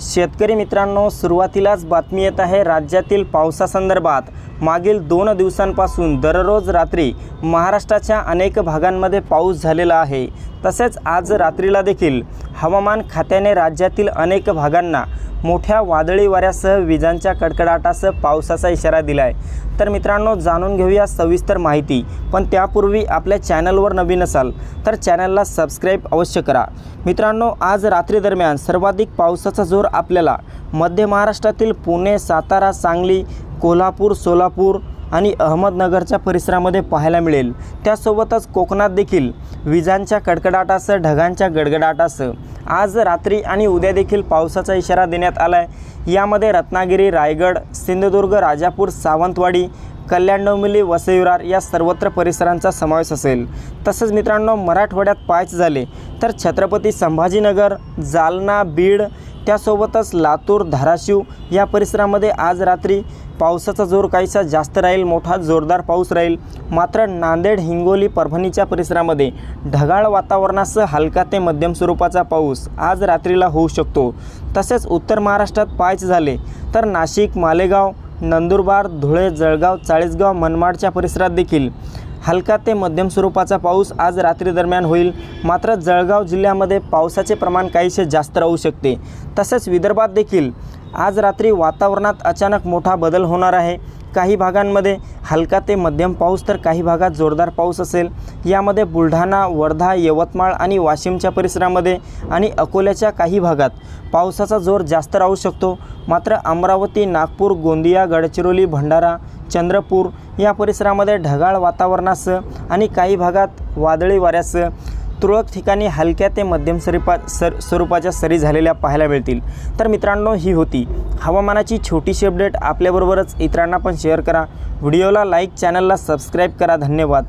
शेतकरी मित्रांनो सुरुवातीलाच बातमी येत आहे राज्यातील पावसासंदर्भात. मागील दोन दिवसांपासून दररोज रात्री महाराष्ट्राच्या अनेक भागांमध्ये पाऊस झालेला आहे. तसेच आज रात्रीला देखील हवामान खात्याने राज्यातील अनेक भागांना मोठ्या वादळी वाऱ्यासह विजांच्या कडकडाटासह पावसाचा इशारा दिला आहे तर मित्रांनो जाणून घेऊया सविस्तर माहिती. पण त्यापूर्वी आपल्या चॅनलवर नवीन असाल तर चॅनलला सबस्क्राईब अवश्य करा. मित्रांनो आज रात्री दरम्यान सर्वाधिक पावसाचा जोर आपल्याला मध्य महाराष्ट्रातील पुणे सातारा सांगली कोल्हापूर सोलापूर आणि अहमदनगरच्या परिसरामध्ये पाहायला मिळेल. त्यासोबतच कोकणात देखील विजांच्या कडकडाटासह ढगांच्या गडगडाटासह आज रात्री आणि उद्या देखील पावसाचा इशारा देण्यात आला आहे यामध्ये रत्नागिरी रायगड सिंधुदुर्ग राजापूर सावंतवाडी कल्याण डोंबिवली वसईविरार या सर्वत्र परिसरांचा समावेश असेल. तसंच मित्रांनो मराठवाड्यात पाहायचं झाले तर छत्रपती संभाजीनगर जालना बीड त्यासोबतच लातूर धाराशिव या परिसरामध्ये आज रात्री पावसाचा जोर काहीसा जास्त राहील मोठा जोरदार पाऊस राहील. मात्र नांदेड हिंगोली परभणीच्या परिसरामध्ये ढगाळ वातावरणासह हलका ते मध्यम स्वरूपाचा पाऊस पाऊस आज रात्रीला होऊ शकतो. तसेच उत्तर महाराष्ट्रात पाहायचे झाले तर नाशिक मालेगाव नंदुरबार धुळे जळगाव चाळीसगाव मनमाडच्या परिसरात देखील हलका ते मध्यम स्वरूपाचा पाऊस आज रात्री दरम्यान होईल. मात्र जळगाव जिल्ह्यामध्ये पावसाचे प्रमाण काहीसे जास्त राहू शकते. तसेच विदर्भात देखील आज रात्री वातावरणात अचानक मोठा बदल होणार आहे. काही भागांमध्ये हलका ते मध्यम पाऊस तर काही भागात जोरदार पाऊस असेल. यामध्ये बुलढाणा वर्धा यवतमाळ आणि वाशिमच्या परिसरामध्ये आणि अकोल्याच्या काही भागात पावसाचा जोर जास्त राहू शकतो. मात्र अमरावती नागपूर गोंदिया गडचिरोली भंडारा चंद्रपूर या परिसरामध्ये ढगाळ वातावरणासह आणि काही भागात वादळी वाऱ्यासह तुरळक ठिकाणी हलक्या ते मध्यम स्वरूपा सर स्वरूपाच्या सरी झालेल्या पाहायला मिळतील. तर मित्रांनो ही होती हवामानाची छोटीशी अपडेट. आपल्याबरोबरच इतरांना पण शेअर करा. व्हिडिओला लाईक चॅनलला सबस्क्राईब करा. धन्यवाद.